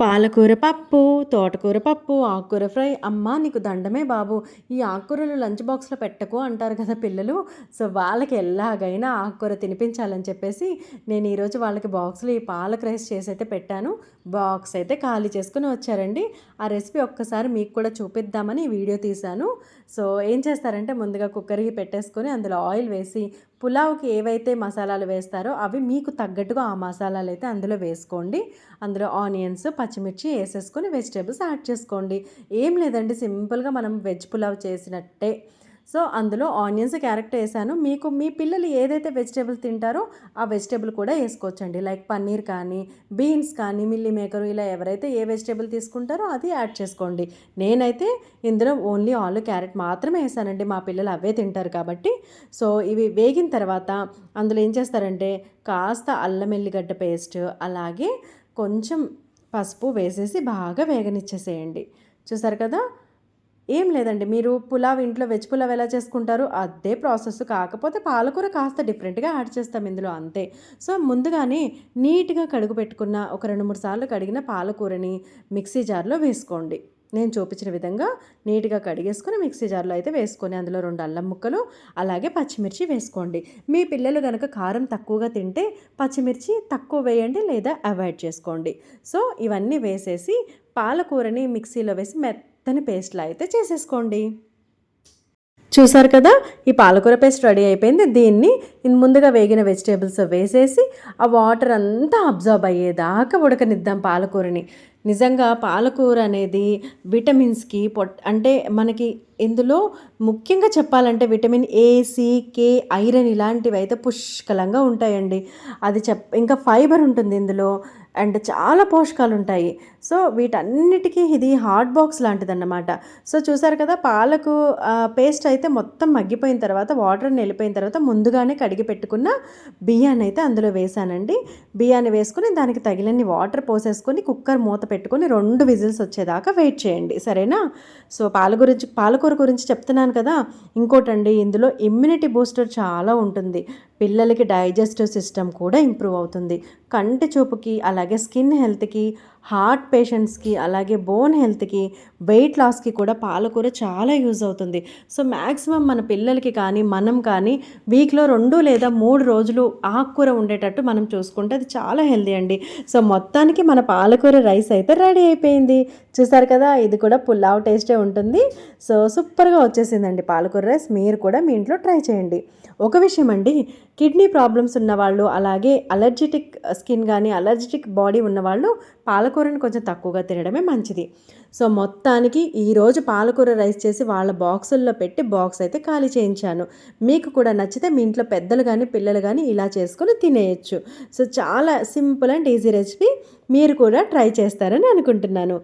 పాలకూర పప్పు తోటకూర పప్పు ఆకుకూర ఫ్రై. అమ్మ నీకు దండమే బాబు. ఈ ఆకుకూరలు లంచ్ బాక్స్లో పెట్టకు అంటారు కదా పిల్లలు. సో వాళ్ళకి ఎలాగైనా ఆకుకూర తినిపించాలని చెప్పేసి నేను ఈరోజు వాళ్ళకి బాక్స్లో ఈ పాలక రైస్ చేసి అయితే పెట్టాను. బాక్స్ అయితే ఖాళీ చేసుకుని వచ్చారండి. ఆ రెసిపీ ఒక్కసారి మీకు కూడా చూపిద్దామని వీడియో తీశాను. సో ఏం చేస్తారంటే ముందుగా కుక్కర్కి పెట్టేసుకొని అందులో ఆయిల్ వేసి పులావ్కి ఏవైతే మసాలాలు వేస్తారో అవి మీకు తగ్గట్టుగా ఆ మసాలాలు అయితే అందులో వేసుకోండి. అందులో ఆనియన్స్ పచ్చిమిర్చి వేసేసుకొని వెజిటేబుల్స్ యాడ్ చేసుకోండి. ఏం లేదండి సింపుల్గా మనం వెజ్ పులావ్ చేసినట్టే. సో అందులో ఆనియన్స్ క్యారెక్టర్ వేసాను. మీకు మీ పిల్లలు ఏదైతే వెజిటేబుల్ తింటారో ఆ వెజిటేబుల్ కూడా వేసుకోవచ్చండి. లైక్ పన్నీర్ కానీ బీన్స్ కానీ మిల్లీ మేకరు ఇలా ఎవరైతే ఏ వెజిటేబుల్ తీసుకుంటారో అది యాడ్ చేసుకోండి. నేనైతే ఇందులో ఓన్లీ ఆలు క్యారెట్ మాత్రమే వేసానండి. మా పిల్లలు అవే తింటారు కాబట్టి. సో ఇవి వేగిన తర్వాత అందులో ఏం చేస్తారంటే కాస్త అల్లం ఎల్లిగడ్డ పేస్ట్ అలాగే కొంచెం పసుపు వేసేసి బాగా వేగనిచ్చేసేయండి. చూసారు కదా? ఏం లేదండి. మీరు పులావ్ ఇంట్లో వెజ్ పులావ్ ఎలా చేసుకుంటారు అదే ప్రాసెస్. కాకపోతే పాలకూర కాస్త డిఫరెంట్గా యాడ్ చేస్తాం ఇందులో అంతే. సో ముందుగానే నీట్గా కడుగు పెట్టుకున్న ఒక రెండు మూడు సార్లు కడిగిన పాలకూరని మిక్సీ జార్లో వేసుకోండి. నేను చూపించిన విధంగా నీట్గా కడిగేసుకుని మిక్సీ జార్లో అయితే వేసుకొని అందులో రెండు అల్లం ముక్కలు అలాగే పచ్చిమిర్చి వేసుకోండి. మీ పిల్లలు కనుక కారం తక్కువగా తింటే పచ్చిమిర్చి తక్కువ వేయండి లేదా అవాయిడ్ చేసుకోండి. సో ఇవన్నీ వేసేసి పాలకూరని మిక్సీలో వేసి మెత్తని పేస్ట్లా అయితే చేసేసుకోండి. చూసారు కదా ఈ పాలకూర పేస్ట్ రెడీ అయిపోయింది. దీన్ని ముందుగా వేగిన వెజిటేబుల్స్ వేసేసి ఆ వాటర్ అంతా అబ్జర్బ్ అయ్యేదాకా ఉడకనిద్దాం పాలకూరని. నిజంగా పాలకూర అనేది విటమిన్స్కి పొట్ అంటే మనకి ఇందులో ముఖ్యంగా చెప్పాలంటే vitamin A C K iron ఇలాంటివి అయితే పుష్కలంగా ఉంటాయండి. అది చెప్ ఇంకా ఫైబర్ ఉంటుంది ఇందులో అండ్ చాలా పోషకాలు ఉంటాయి సో వీటన్నిటికీ ఇది హాట్ బాక్స్ లాంటిదన్నమాట. సో చూసారు కదా పాలకు పేస్ట్ అయితే మొత్తం మగ్గిపోయిన తర్వాత వాటర్ వెళ్ళిపోయిన తర్వాత ముందుగానే కడిగి పెట్టుకున్న బియ్యాన్ని అయితే అందులో వేసానండి. బియ్యాన్ని వేసుకుని దానికి తగిలిన వాటర్ పోసేసుకొని కుక్కర్ మూత పెట్టుకొని రెండు విజిల్స్ వచ్చేదాకా వెయిట్ చేయండి సరేనా? సో పాల గురించి పాలకూర గురించి చెప్తున్నాను కదా ఇంకోటండి ఇందులో ఇమ్యూనిటీ బూస్టర్ చాలా ఉంటుంది. పిల్లలకి డైజెస్టివ్ సిస్టమ్ కూడా ఇంప్రూవ్ అవుతుంది. కంటి చూపుకి అలాగే స్కిన్ హెల్త్కి హార్ట్ పేషెంట్స్కి అలాగే బోన్ హెల్త్కి వెయిట్ లాస్కి కూడా పాలకూర చాలా యూజ్ అవుతుంది. సో మ్యాక్సిమం మన పిల్లలకి కానీ మనం కానీ వీక్లో రెండు లేదా మూడు రోజులు ఆకుకూర ఉండేటట్టు మనం చూసుకుంటే అది చాలా హెల్దీ అండి. సో మొత్తానికి మన పాలకూర రైస్ అయితే రెడీ అయిపోయింది. చూసారు కదా ఇది కూడా పుల్లావ్ టేస్టే ఉంటుంది. సో సూపర్గా వచ్చేసిందండి పాలకూర రైస్. మీరు కూడా మీ ఇంట్లో ట్రై చేయండి. ఒక విషయం అండి కిడ్నీ ప్రాబ్లమ్స్ ఉన్నవాళ్ళు అలాగే అలర్జెటిక్ స్కిన్ కానీ అలర్జెటిక్ బాడీ ఉన్నవాళ్ళు పాలకూరని కొంచెం తక్కువగా తినడమే మంచిది. సో మొత్తానికి ఈరోజు పాలకూర రైస్ చేసి వాళ్ళ బాక్సుల్లో పెట్టి బాక్స్ అయితే ఖాళీ చేయించాను. మీకు కూడా నచ్చితే మీ ఇంట్లో పెద్దలు కానీ పిల్లలు కానీ ఇలా చేసుకొని తినేయచ్చు. సో చాలా సింపుల్ అండ్ ఈజీ రెసిపీ మీరు కూడా ట్రై చేస్తారని అనుకుంటున్నాను.